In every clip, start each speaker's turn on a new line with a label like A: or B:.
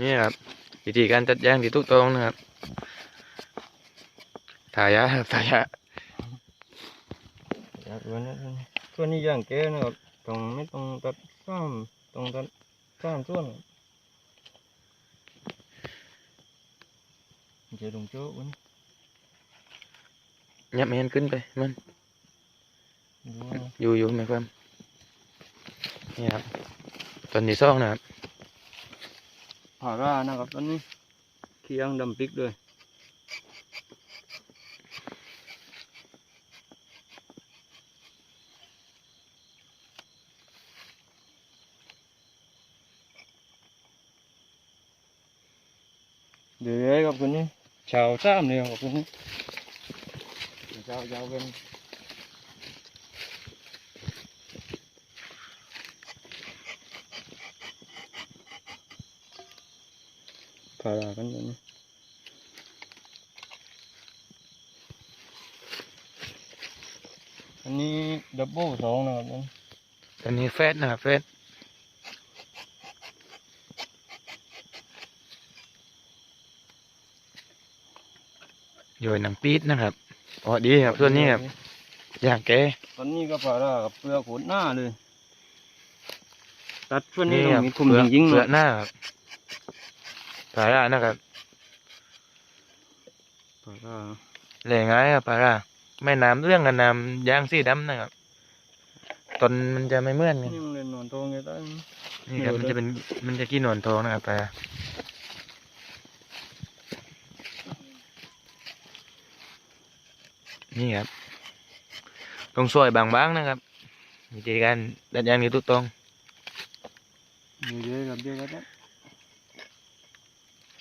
A: นี่ครับวิธีการจัดแยางที่ถูกต้องนะครับถ่ายยะครับถ่ายยะ
B: อยากวันนี้ตัวนี้อย่างแก่นะครับตรงไม่ต้องตัดซ้ำตรงตัดซ้ำส่วนเจะลงโจ้วัน
A: ยับมันขึ้นไปมัน
B: ดูว่า
A: อยู่อยู่ไหมครับนี่ครับตอนที่สองนะครับ
B: ผ่าร่านะครับตอนนี้เคียงดำปิกเลยเดี๋ยวกับคนนี้ชาวซ้ำเลยกับคนนี้ชาวยาวเป็นผ่าร่ากันตอนนี้อันนี้ดับเบิลสองนะครับ
A: ตอนนี้เฟสนะครับเฟสอยู่หนังปี๊ดนะครับอ๋อดีครับส่วนนี้ครับอย่างแก
B: ตอนนี้ก็ผ่าร่ากับเปลือกขนหน้าเลย ตัดช่วงนี้
A: นี่
B: ต้
A: ค
B: อ
A: รับ
B: งมีคุม
A: เปลือก
B: ยิงๆ
A: เปลือก
B: เนาะ
A: หน้าครับ ปลาร้านะครับ
B: ผ่าร่า
A: แหล่งไงครับปลาร้าแม่น้ำเรื่องกับน้ำยางสีดำนะครับต้นมันจะไม่เหมือนกัน
B: นี่มันเล่นนอนทองไงตั้ง
A: นี่ครับ
B: เออ
A: มันจะเป็นมันจะกินหนอนทองนะครับปลานี่ครับต้องซอยบางๆนะครับวิธีการดัดยางนี้ถูกต้อง
B: มีเยอะกับเยอะกับนะ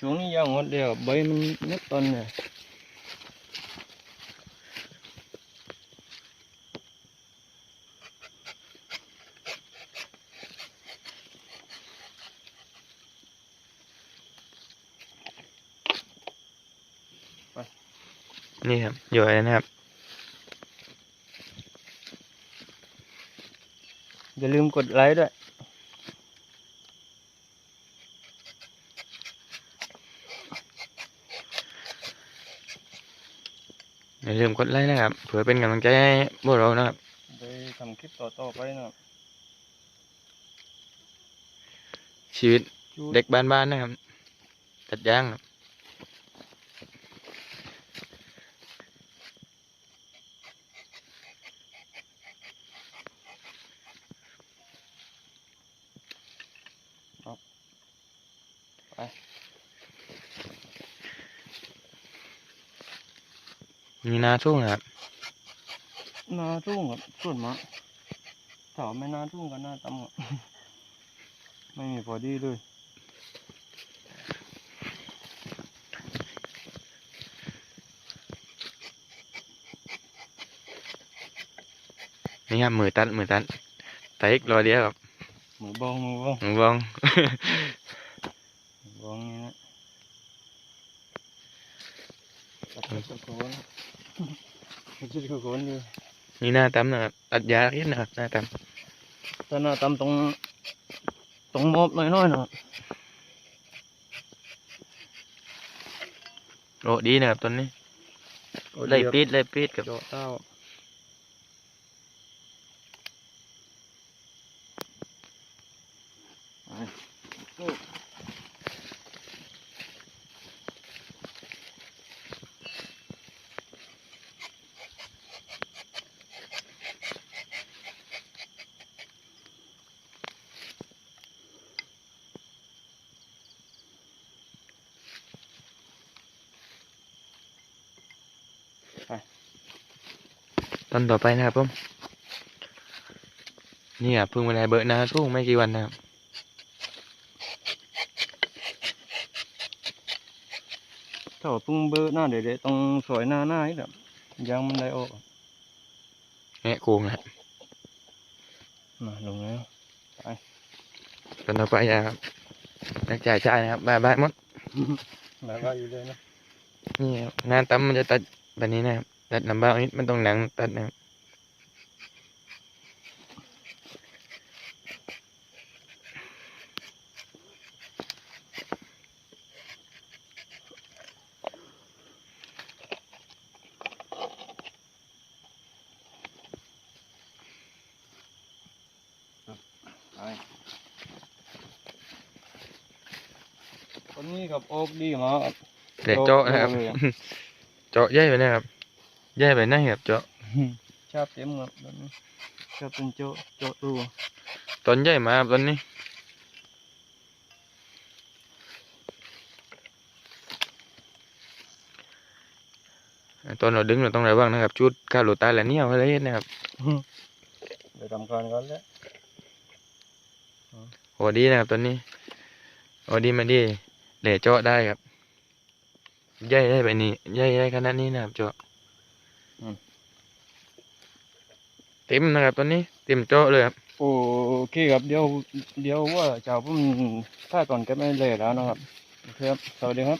B: ช่วงนี้ยางหมดเดียวใบมันเน็บต้นเนี่ย
A: นี่ครับ อยู่อะไรนะครับ
B: อย่าลืมกดไลค์ด้วย
A: อย่าลืมกดไลค์นะครับเผื่อเป็นกำลังใจให้พวกเรานะครับ
B: ไปทำคลิปต่อๆไปนะครับ
A: ชีวิต
B: จูด
A: เด็กบ้านๆนะครับ ตัดยางครับ
B: ไป
A: มีนาทุ่งนะครับ
B: นาทุ่งครับส่วนมากถ้าว่าไม่นาทุ่งก็นาตำครับไม่มีพอดีเลย
A: นี่ครับมือตัดมือตัดตัดอีกรอยเดียวครับ
B: มือบองมือบอง
A: มือบอง
B: มือบองนี่นะตัดตะโก นี่
A: หน้าตำนะครับตัดยาเรียนนะครับหน้าต
B: ตอนน่ะตำตรงตรงมอบหน่อยๆนะครับ
A: โอ้ดีนะครับตอนนี้ไล่ปิดไล่ปิดกับ
B: เจาะเต้า
A: ต้นต่อไปนะครับผมนี่ครับเพิ่งมาได้เบิร์นาทุ่งไม่กี่วันนะครับ
B: ถ้าว่าเพึ่งเบอร์หน้าเด็ดๆต้องสวยหน้าหน้าอีกแบบยังมันได้ออก
A: แงะโกงนะครับ
B: มาลงแล้ว
A: ต้นต่อไปนะครับนักจ่ายจ่ายนะครับบายบายหมด
B: แบบว่าอยู่เลยนะ
A: นี่ครับงานตำมันจะตัด แบบนี้นะครับตัดลำบากนิดมันต้องหนังตัดนะครั
B: นนี้กับโอ๊กดีมา
A: กแต่โจ๊ะนะครับ
B: เลยอะ
A: เจาะใหญ่ไปนะครับใหญ่ไปไหนครับเจาะ
B: ชอบเต็มครับตอนนี้ชอบเป็นโจ๊ะโจ๊ะรัว
A: ตอนใหญ่มาครับตอนนี้ตอนเราดึงเราต้องระวังนะครับชุดข้าวหลุดตายแล้วเนี่ยอะไรนะครับ
B: เดี๋ยวทำการกันแล้ว
A: โอ้ดีนะครับตอนนี้โอ้ดีมาดีเหล่เจาะได้ครับ ใหญ่ได้ไปนี่ใหญ่ได้ขนาดนี้นะครับเจาะเต็มนะครับตอนนี้เต็มเจาะเลยครับ
B: โอเคครับเดี๋ยวเดี๋ยวว่าเจ้าผมถ้าก่อนก็ไม่เลยแล้วนะครับโอเคครับสวัสดีครับ